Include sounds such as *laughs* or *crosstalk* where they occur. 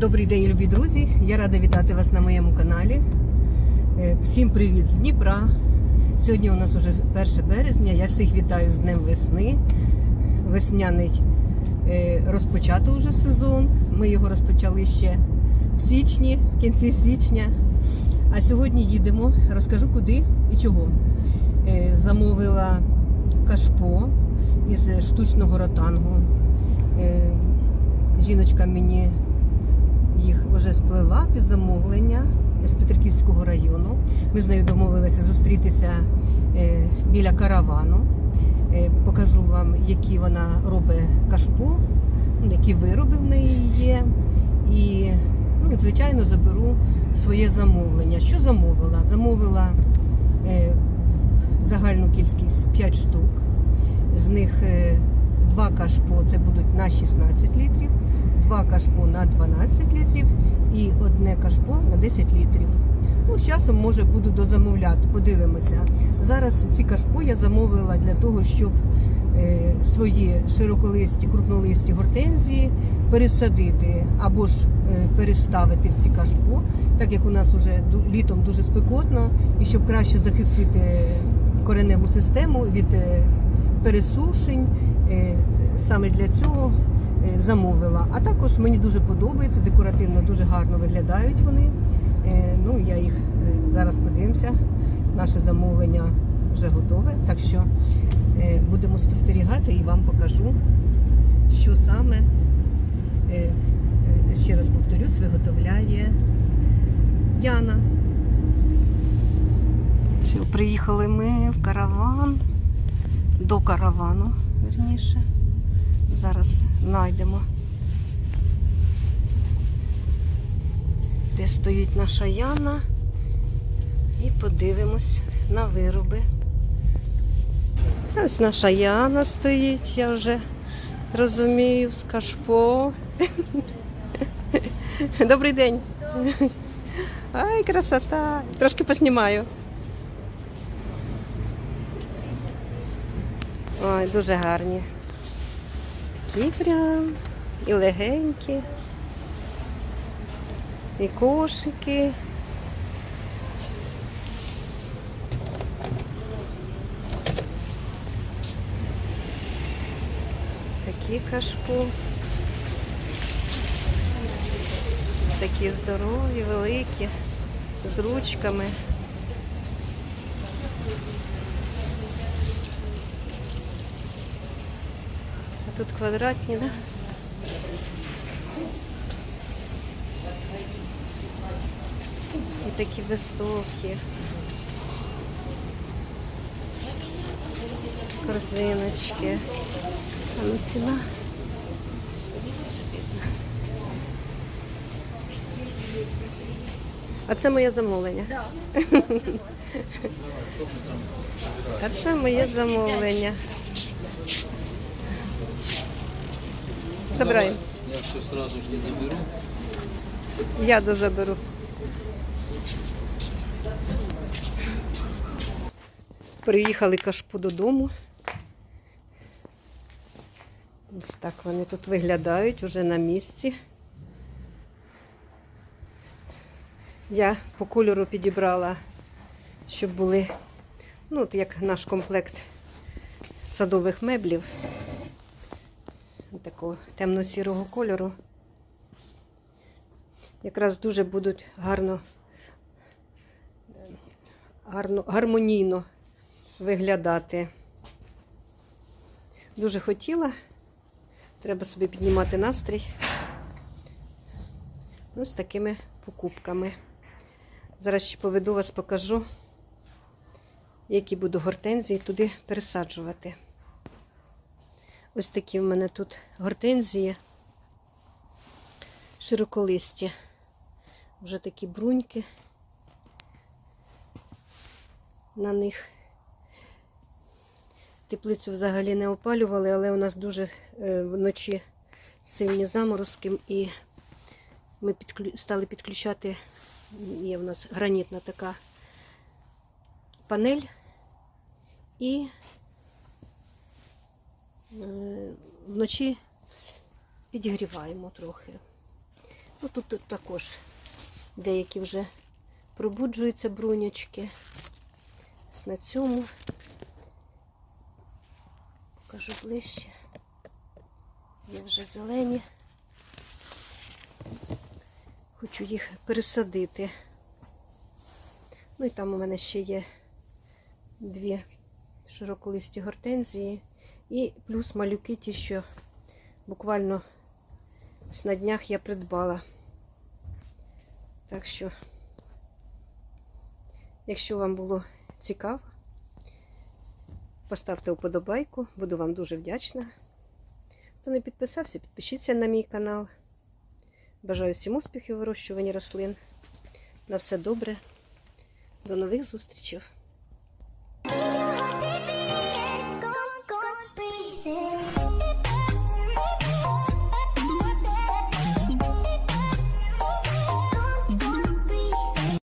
Добрий день, любі друзі! Я рада вітати вас на моєму каналі. Е, Всім привіт з Дніпра. Сьогодні у нас уже 1 березня. Я всіх вітаю з Днем весни. Весняний е, розпочато вже сезон. Ми його розпочали ще в січні, в кінці січня. А сьогодні їдемо. Розкажу куди і чого. Е, Замовила кашпо із штучного ротангу. Жіночка мені їх вже сплела під замовлення з Петриківського району. Ми з нею домовилися зустрітися е, біля каравану. Е, Покажу вам, які вона робить кашпо, ну, які вироби в неї є. І, ну, звичайно, заберу своє замовлення. Що замовила? Замовила е, загальну кількість 5 штук. З них два кашпо це будуть на 16 літрів, два кашпо на 12 літрів і одне кашпо на 10 літрів. Ну, з часом, може, буду дозамовляти, подивимося. Зараз ці кашпо я замовила для того, щоб е, свої широколисті, крупнолисті гортензії пересадити або ж е, переставити в ці кашпо, так як у нас вже літом дуже спекотно, і щоб краще захистити кореневу систему від е, пересушень. Е, Саме для цього замовила. А також мені дуже подобається, декоративно дуже гарно виглядають вони. Е, Ну, я їх е, зараз подивимося. Наше замовлення вже готове. Так що е, будемо спостерігати і вам покажу, що саме, е, е, ще раз повторюсь, виготовляє Яна. Приїхали ми в караван, до каравану, верніше. Зараз знайдемо, де стоїть наша Яна. І подивимось на вироби. Ось наша Яна стоїть, я вже розумію, з кашпо. Добрий день. Ай, красота. Трошки поснімаю. Ой, дуже гарні. І прям, і легенькі, і кошики. Такі кашпо. Такі здорові, великі, з ручками. Тут квадратні, да? І такі високі. Корзиночки. А ну ціна. А це моє замовлення. *laughs* А це моє замовлення. Забираємо. Я все сразу же не заберу. Я дозаберу. Приїхали кашпу додому. Ось так вони тут виглядають уже на місці. Я по кольору підібрала, щоб були, ну, от як наш комплект садових меблів. Такого темно-сірого кольору якраз дуже будуть гарно, гарно, гармонійно виглядати. Дуже хотіла. Треба собі піднімати настрій. Ну, з такими покупками. Зараз ще поведу вас, покажу, які буду гортензії туди пересаджувати. Ось такі в мене тут гортензії широколисті. Вже такі бруньки на них. Теплицю взагалі не опалювали, але у нас дуже е, вночі сильні заморозки, і ми підклю... стали підключати, є в нас гранітна така панель, і вночі підігріваємо трохи. Ну, тут, тут також деякі вже пробуджуються брунячки. Ось на цьому покажу ближче. Є вже зелені. Хочу їх пересадити. Ну і там у мене ще є дві широколисті гортензії. І плюс малюки ті, що буквально ось на днях я придбала. Так що, якщо вам було цікаво, поставте вподобайку, буду вам дуже вдячна. Хто не підписався, підпишіться на мій канал. Бажаю всім успіхів у вирощуванні рослин. На все добре. До нових зустрічей!